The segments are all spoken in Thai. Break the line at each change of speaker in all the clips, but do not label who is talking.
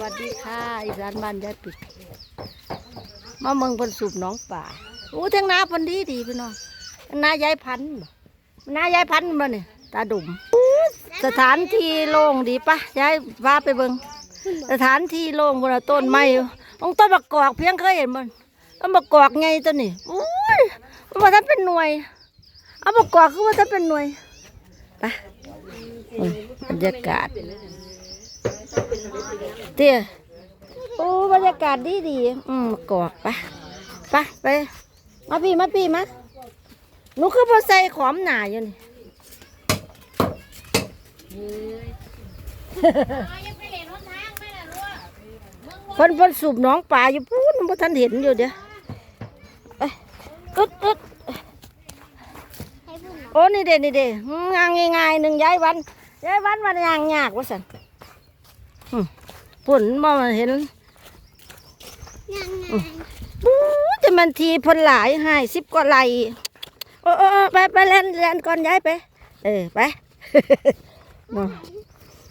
วัสดีค่ะอีสานบ้านยายปิดมาเมืองพิ่นสูบน้องป่าโอ้เทางนาพนดีดีพี่น้องนายายพันนายายพันธุ์บ่เนี่ยตาดุ่มสถานที่โล่งดีปะยายพาไปเบิงสถานที่โล่งบนต้นไม้องต้นมะกอกเพียงเคยเห็นมันต้นมะกอกไงตัวนี้อุ้ยมันว่าถ้าเป็นหน่วยเอามะกอกคือว่าถ้าเป็นหน่วยไปอืมบรรยากาศ เตี้ยโอ้บรรยากาศดีดีๆอืมกอกไปไปไปมาพี่มาพี่มาหนูคือพอใส่ขอมหนาอยู่นี่เพิ่นเพิ่นสูบหน้องป่าอยู่พูนบ่ทันเห็นอยู่เดี๋ยวเอ้ยอึดอึดโอ้นี่เด้นี่เด้งานง่ายๆหนึ่งย้ายวันย้ายวันวันยางยากว่าสัน ปุ่นมองเห็น
ยังไง
ปู๊แต่มันทีเพนหลายให้สิบกว่าไหลโอ้โอ้โอ้ไปไปเล่นเล่นก่อนย้ายไป เออไปเนาะ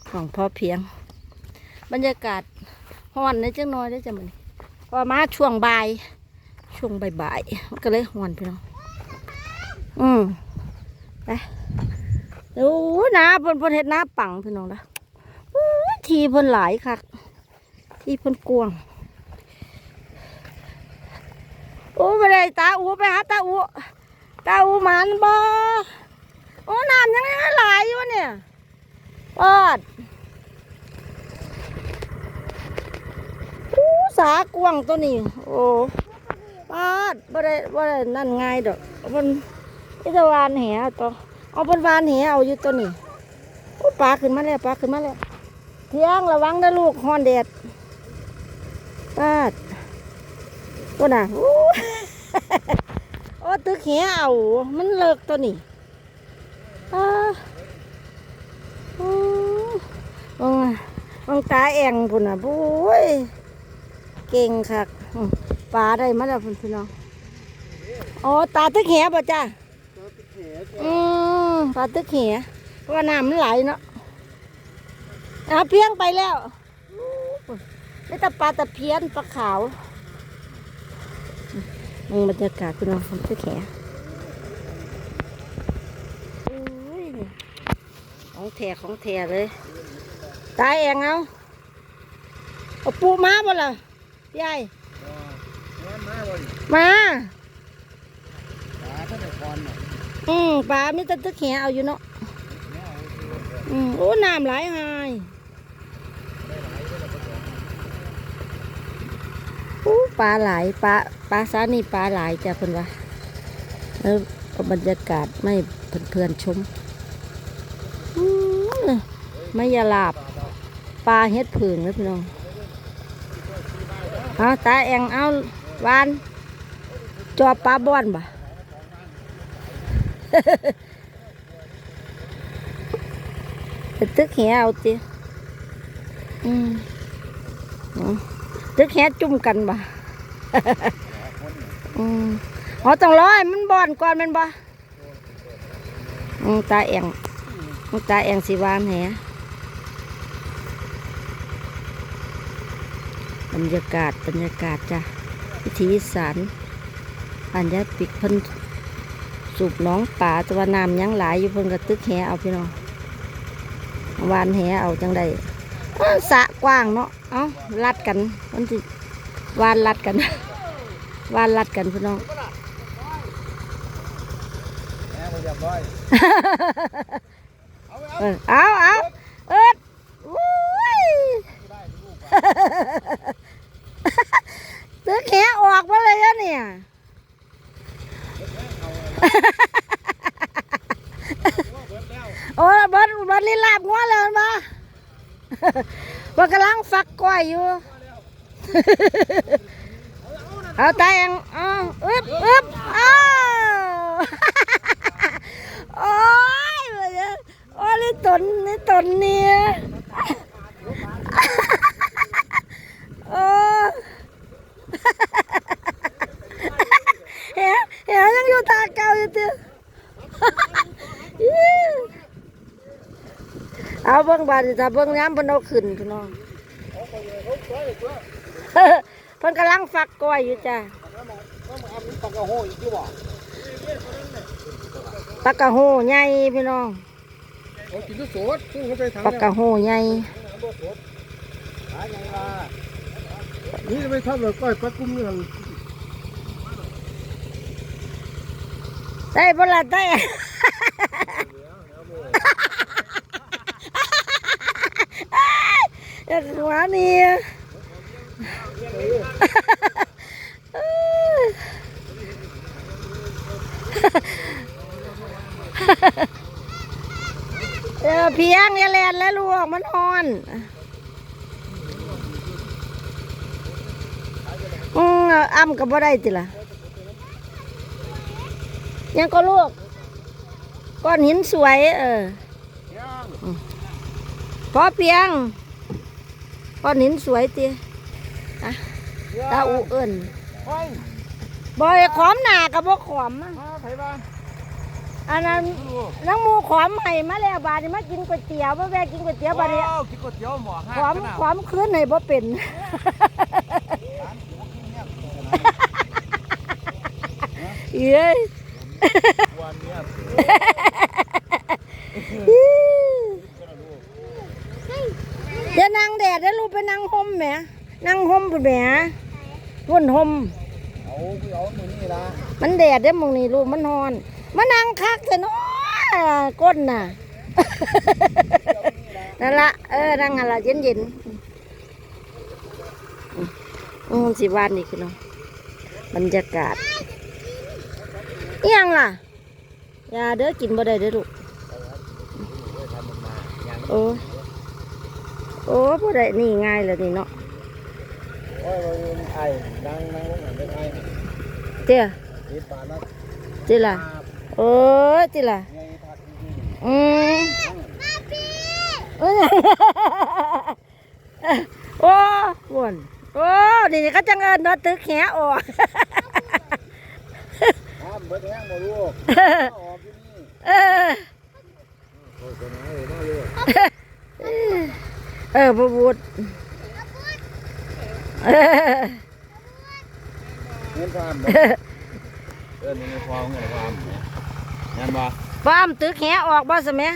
ของพอเพียง บรรยากาศฮ้อนในจังน้อยได้อจ้ะมันพอมาช่วงบ่าย ช่วงบ่ายๆมันก็เลยฮ้อนพี่น้องอืมไปโอ้น้าเพ่นเพ่นเห็ดน้าปังพี่น้องละอู้ทีเพ่นหลายคัก ที่เพ่นกวางโอ้ไปเลยตาอู้ไปหาตาอู้ตาอูหมันบ่โอ้น้ำยังไงไหลายอยู่เนี่ยปอดอู้สากวงตัวนี้ โอ้ปอดบ่ได้บ่ได้นั่นง่ายดอกมันอิตวานแหตัวเอาเป็นวานแหเอาอยู่ตัวนี้โอ้ปลาขึ้นมาแล้วปลาขึ้นมาแล้วเที่ยงระวังนะลูกฮอนแดด ปาดตัวน่ะโอ้ตึกเหี้ยเอา มันเลิกตัวนี้อ่าโอ้มองมองตาแองพุ่นน่ะบุ้ย เก่งคักปลาได้มาแล้วพุ่นพี่น้อง อ๋อ ตาตึกเหี้ยป่ะจ้าอืมปลาตึกเหี้ยเพราะว่าน้ำมันไหลเนาะอะเพียงไปแล้ว นี่แต่ปลาตะเพียนปลาขาวมึงบรรยากาศคุณน้องผมชื่อแขอุ้ยของแท้ของแท้เลยตายเองเอาเอาปูม้าบ่ล่ะยายมาอืมปลามีแตะตึกแขเอาอยู่เนาะอืมโอ้น้ำไหลหาย อ้ปลาหลายปลาปลาซานี่ปลาหลายจ้ะเพิ่นว่าแล้วบรรยากาศไม่เพื่อนๆชมอืมไม่ยาลาบปลาเฮ็ดผึ่งนะพี่น้องเอาตาแองเอาวาน จอบปลาบ้อนบ่ตึกแหเอาติอืม อ๋อตึกแหจุ่มกันบ่อืมอ๋อต้องรอให้มันบอนก่อนแมันบ่อืมตาแองอืมตาแองสิวานแหบรรยากาศบรรยากาศจ้ะวิถีอีสานอันยาปิกเพิ่นสูบหน้องป่าแตัวาน้ำยังหลายอยู่เพิ่นก็ตึกแหเอาพี่น้องวานแหเอาจังได้อ้าวสระกว้างเนาะ เอาลัดกันมันสิวานลัดกัน วานลัดกันพี่น้องเอาเอาเอิดอุ้ยตึกแหออกมาเลยเนี่ยโอ้ยบัดบัดลีลาบงัวเลยมัน มาบัดกำลังฟักกล้วยอยู่ เอาตาเองอาอึบอึบอ้าวโอ้ยบัดเนี่ยโอ้ยนี่ตนนี่ตนเนี่ยโอ้เฮ้ยเฮ้ยยังอยู่ตาเก่าอยู่เตี้ย เอาเบิ้งบาดถ้าเบิ้งน้ำเพิ่นเอาขึ้นพี่น้อง
เขาสวยตัว
เพิ่นกำลังฟักกล้วยอยู่จ้ะ
แล้วมาแล้วมาเอาปากกระโหอีกที่บ่
ปากกะโหใหญ่พี่น้อง
เขากินทุกสดซึ่งเขาไปทาง
ปากกะโหใหญ่
หาไงล่ะนี่จะไปทำแบบก้อยปลากุ้งนี่
ได้บ่ล่ะได้ อยากหัวนี่เออเพียงยาแลนแล้วลูกมันฮอนอืมอ้ำก็บ่ได้ติล่ะ ยังก็ลูกก้อนหินสวย เออพอเพียง ก้อนหินสวยตีอะตาอูเอิญ
โอ้ย
บอยขอมหนากับบ่ขอมอะ
มาไผบ้าน
อันนั้นนังหมูขอมให้มาแล้วบาดนี้มากินก๋วยเตี๋ยวมาแวะกินก๋วยเตี๋ยวบาดนี้
กินก๋วยเตี๋ยวหมอห้า
ขอมขอมคืนให้บ่เป็นเอ้ย
วั นเนี้ย
เดี๋ยวนั่งแดดได้ลูกไปนั่งห่มแหมนั่งห่มพุ่นแหมพุ่นห่ม
เอาไปเอาหนูนี่ละ
มันแดดได้อหมองนี่ลูกมันนอนมานั่งคักแต่น้อก้นน่ะนั่นละเออนั่งอะไรเย็นเย็นๆอืมสิวานนี่คือเนาะบรรยากาศอิหยังล่ะอย่าเด้อกินบ่ได้เด้อลูกโอ้ โอ้บ่ได้นี่ง่ายเลยนี่เนาะ
โอ้ยมันไอ้ดังนั่งลงหลังเป็นไอ้
เจ้า
ติดปากแล้ว
จิล่ะโอ้จิล่ะ
ไงผัด
อืมเอ้ยโอ้วนโอ้นี่เขาจังเอิญเนาะตึกแหออก
ห้ามเบิดแห้งบ่ลูกออกที่นี่
เออ
โอ้ยคนไหน เลยน่าลูก
เออพระบุตรเออ
เงินความเออนี่ความเงินความงานบ่
ป้ามตึกแหออกบ่สมัย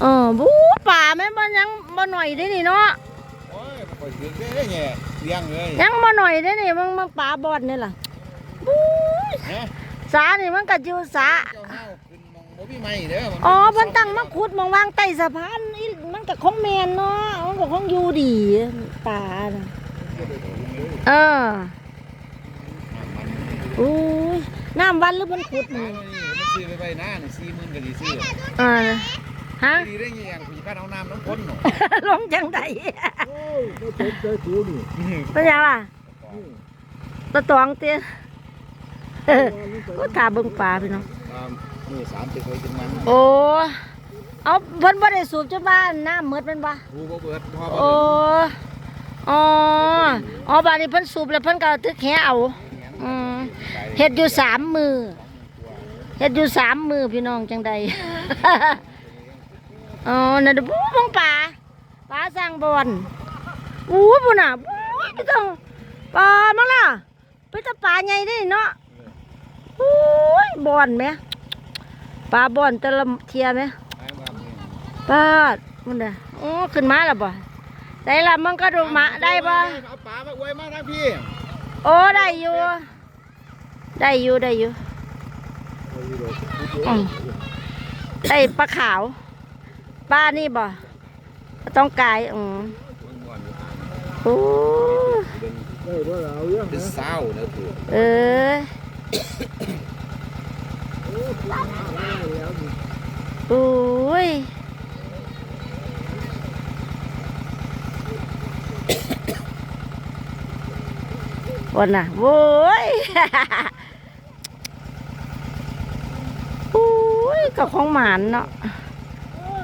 เออบูป่าแม่นบ่ยังบ่หน่อยได้นี่เนาะ
โอ้ยปล่อยเสียงเด้แง่เลี้ยงเลย
ยังบ่หน่อยได้นี่มันมันป่าบอดนี่ล่ะ บู๊ย
นะ
สานี่มันก็อยู่สา
เจ้าห้าวขึ้นมองบ่มีไม้เด้อ
อ๋อเพิ่นตั้งมาขุดมองวางใต้สะพานนี่มันก็คงแม่นเนาะมันก็คงอยู่ดีป่าน่ะเอออุ้ยน้ำวันหรือมันขุด
มั
นี่
นซื้อไปไปนะนี่สี่หมื่นก็ดีซื้อ
เออฮะ
ดีได้ยังอย่างคุยกันเอาน้ำน้ำพ้นหนู
ลงจังได
โอ้ยไม่สนใจกูนี่
เป็นหยังล่ะตะตองเตี้ยเออ ก็ถาเบิ่งป่าพี่น้อง
นี่สามติเคยกินมัน
โอ้เอาเพิ่นบ่ได้สูบจนบ้านน้ำหมดแมันบ่
กูบ่เบิดพ่อ
โอ้อ๋ออ๋อบ้านนี้เพิ่นสูบแล้วเพิ่นก็เอาตึกแหเอาอืมเฮ็ดอยู่สามมือเฮ็ดอยู่สามมือพี่น้องจังใดอ๋อนั่นเด้อบู๊บังป่าป่าสร้างบอนอู้พุ่นน่ะบู๊ไปต้องปลามาล่ะไปแตะป่าใหญ่เด้เนาะ โอ้ยบอนแหมปลาบอนแต่ละเทียแหมปาดมันเด้อโอ้ขึ้นมาแล้วบ่ได้ละมันก็ดูมาได้บ่
เอาปลามาอวยมาทางพี่
โอ้ได้อยู่ ได้อยู่ได้อยู่อืมได้ปลาขาวปลานี่บ่ปลาต้องกายอืมโอ้
เฮ้ยว่าเราเรื่องเป็นเศร้าเนอะคือ
เออ โอ้ยวันน่ะโว้ยโอ้ยกับของหมานเนาะ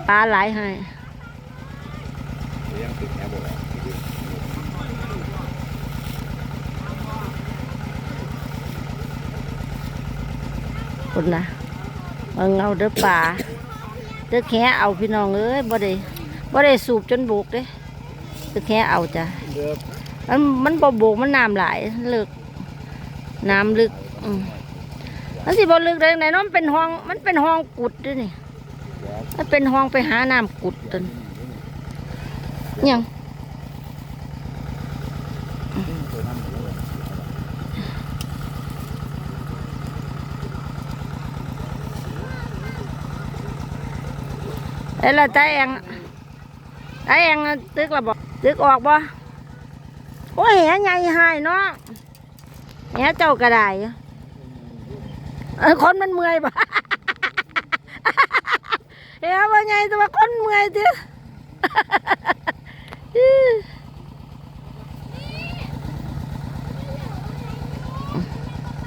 ปลาหลายให้
ค
นนะ บิ่งเอาเด้อป่าเด้อแค่เอาพี่น้องเอ้ยบ่ได้บ่ได้สูบจนบุกเด้เด้อแค่เอาจ้ะ
เดือบ
มันมันบ่บุกมันน้ำหลายลึกน้ำลึกอืมมันสิบ่ลึกได้ไหนเนาะมันเป็นห้องมันเป็นห้องกุดด้วยนี่มันเป็นห้องไปหาน้ำกุดตันยัง เอ้ยและใจเองใจเองตึกละบอกตึกออกบ่โอ้ยแหใหญ่หายเนาะแหเจ้ากระไดเออคนมันเมื่อยบ่แหว่าไงแต่ว่าคนเมื่อยติ